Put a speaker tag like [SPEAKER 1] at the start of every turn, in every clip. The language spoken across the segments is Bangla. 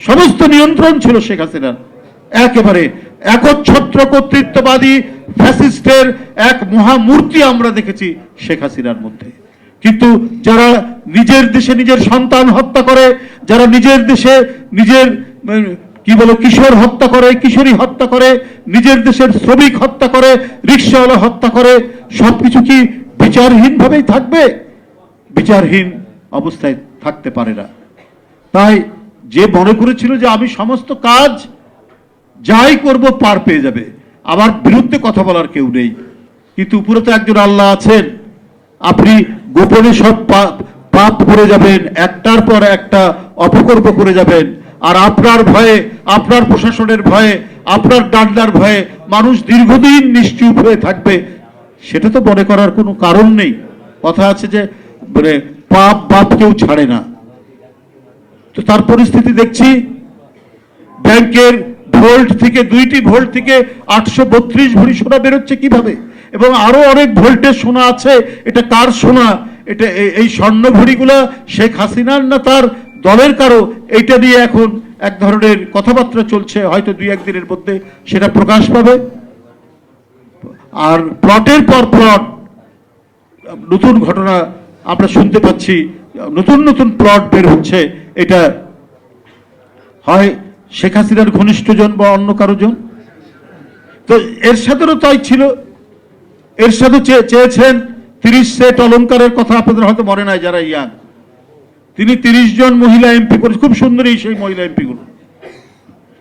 [SPEAKER 1] সমস্ত নিয়ন্ত্রণ ছিল শেখ হাসিনার। একেবারে একচ্ছত্র কর্তৃত্ববাদী ফ্যাসিস্টের এক মহামূর্তি আমরা দেখেছি শেখ হাসিনার মধ্যে। কিন্তু যারা নিজের দেশে নিজের সন্তান হত্যা করে, যারা নিজের দেশে নিজের কি বলে, কিশোর হত্যা করে, কিশোরী হত্যা করে, নিজের দেশের শ্রমিক হত্যা করে, রিক্সাওয়ালা হত্যা করে, সবকিছু কি বিচারহীন ভাবেই থাকবে? বিচারহীন অবস্থায় থাকতে পারে না। তাই যে মনে করেছিল যে আমি সমস্ত কাজ যাই করব পার পেয়ে যাবে, আমার বিরুদ্ধে কথা বলার কেউ নেই। কিন্তু উপরে তো একজন আল্লাহ আছেন। আপনি গোপনে সব পাপ করে যাবেন, একটার পর একটা অপকর্ম করে যাবেন। আর আপনার ভয়ে, আপনার প্রশাসনের ভয়ে, আপনার ডান্ডার ভয়ে মানুষ দীর্ঘদিন নিশ্চুপ হয়ে থাকবে, সেটা তো মনে করার কোনো কারণ নেই। কথা আছে যে মানে পাপ বাপ কেউ ছাড়ে না। তো তার পরিস্থিতি দেখছি। ব্যাংকের ভোল্ট থেকে, দুইটি ভোল্ট থেকে আটশো বত্রিশ ভরি সোনা বেরোচ্ছে কীভাবে? এবং আরও অনেক ভোল্টের সোনা আছে। এটা কার সোনা? এটা এই স্বর্ণ ভরিগুলা শেখ হাসিনার না তার দলের কারও? এইটা নিয়ে এখন এক ধরনের কথাবার্তা চলছে। হয়তো দুই একদিনের মধ্যে সেটা প্রকাশ পাবে। আর প্লটের পর প্লট, নতুন ঘটনা আমরা শুনতে পাচ্ছি। নতুন নতুন প্লট বের হচ্ছে, এটা হয় শেখ হাসিনার ঘনিষ্ঠজন বা অন্য কারও জন তো এরশাদেরও তাই ছিল। এরশাদও চেয়ে- চেয়েছেন তিরিশ সেট অলঙ্কারের কথা আপনাদের হয়তো মনে নাই যারা ইয়াং। তিনি তিরিশ জন মহিলা এমপি করে খুব সুন্দরী সেই মহিলা এমপি গুলো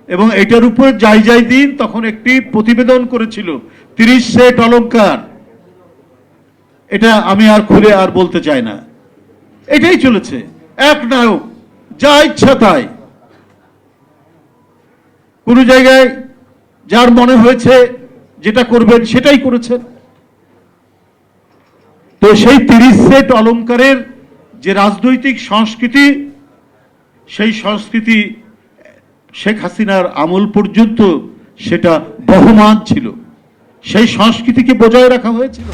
[SPEAKER 1] এবং এটার উপর যাই যাই দিন তখন একটি প্রতিবেদন করেছিল, তিরিশ সেট অলঙ্কার। এটা আমি আর খুলে আর বলতে চাই না। এটাই চলেছে। এক নায়ক, যা ইচ্ছা তাই। কোনো জায়গায় যার মনে হয়েছে যেটা করবেন সেটাই করেছেন। তো সেই তিরিশ সেট অলঙ্কারের যে রাজনৈতিক সংস্কৃতি, সেই সংস্কৃতি শেখ হাসিনার আমল পর্যন্ত সেটা বহমান ছিল। সেই সংস্কৃতিকে বজায় রাখা হয়েছিল।